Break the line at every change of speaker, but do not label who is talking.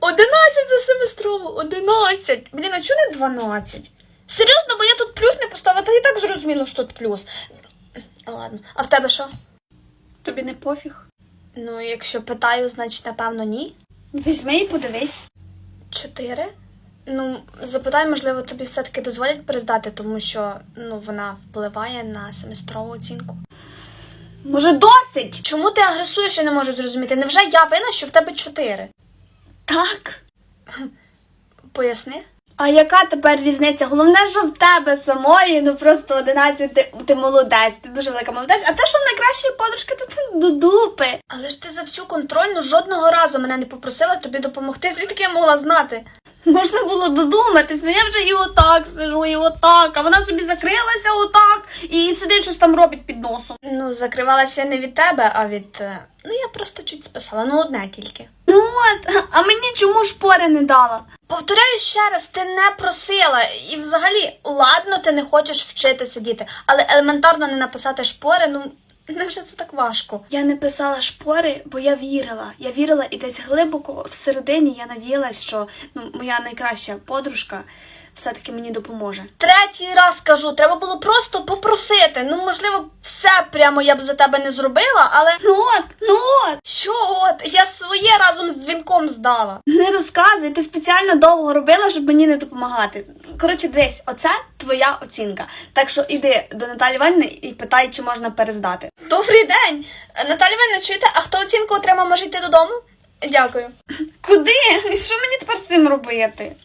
11 за семестрову, 11. Блін, а чого не 12? Серйозно, бо я тут плюс не поставила, та і так зрозуміло, що тут плюс. Ладно, а в тебе що?
Тобі не пофіг.
Ну, якщо питаю, значить, напевно, ні.
Візьми і подивись.
Чотири? Ну, запитай, можливо, тобі все-таки дозволять перездати, тому що ну, вона впливає на семестрову оцінку.
Може, досить?
Чому ти агресуєш, я не можу зрозуміти? Невже я винна, що в тебе чотири?
Так.
Поясни.
А яка тепер різниця? Головне, що в тебе самої, ну просто 11, ти, ти молодець, ти дуже велика молодець. А те, що в найкращої подружки, то ти до дупи.
Але ж ти за всю контрольну жодного разу мене не попросила тобі допомогти. Звідки я могла знати?
Можна було додуматись, ну я вже і отак сижу, і отак, а вона собі закрилася отак і сидить щось там робить під носом.
Ну, закривалася не від тебе, а від. е, Ну, я просто чуть списала, ну одне тільки.
От, а мені чому шпори не дала?
Повторяю ще раз, ти не просила. І взагалі, ладно, ти не хочеш вчити сидіти, але елементарно не написати шпори, ну невже це так важко?
Я не писала шпори, бо я вірила. Я вірила і десь глибоко всередині я надіялась, що ну, моя найкраща подружка все-таки мені допоможе.
Третій раз кажу, треба було просто попросити. Ну, можливо, все прямо я б за тебе не зробила, але
Ну от, ну от,
що от, я своє разом з дзвінком здала.
не розказуй, ти спеціально довго робила, щоб мені не допомагати. Коротше, дивись, оце твоя оцінка. Так що іди до Наталі Іванівни і питай, чи можна перездати.
Добрий день! Наталя Іванівна, чуєте, а хто оцінку отримав, може йти додому? Дякую.
Куди? І що мені тепер з цим робити?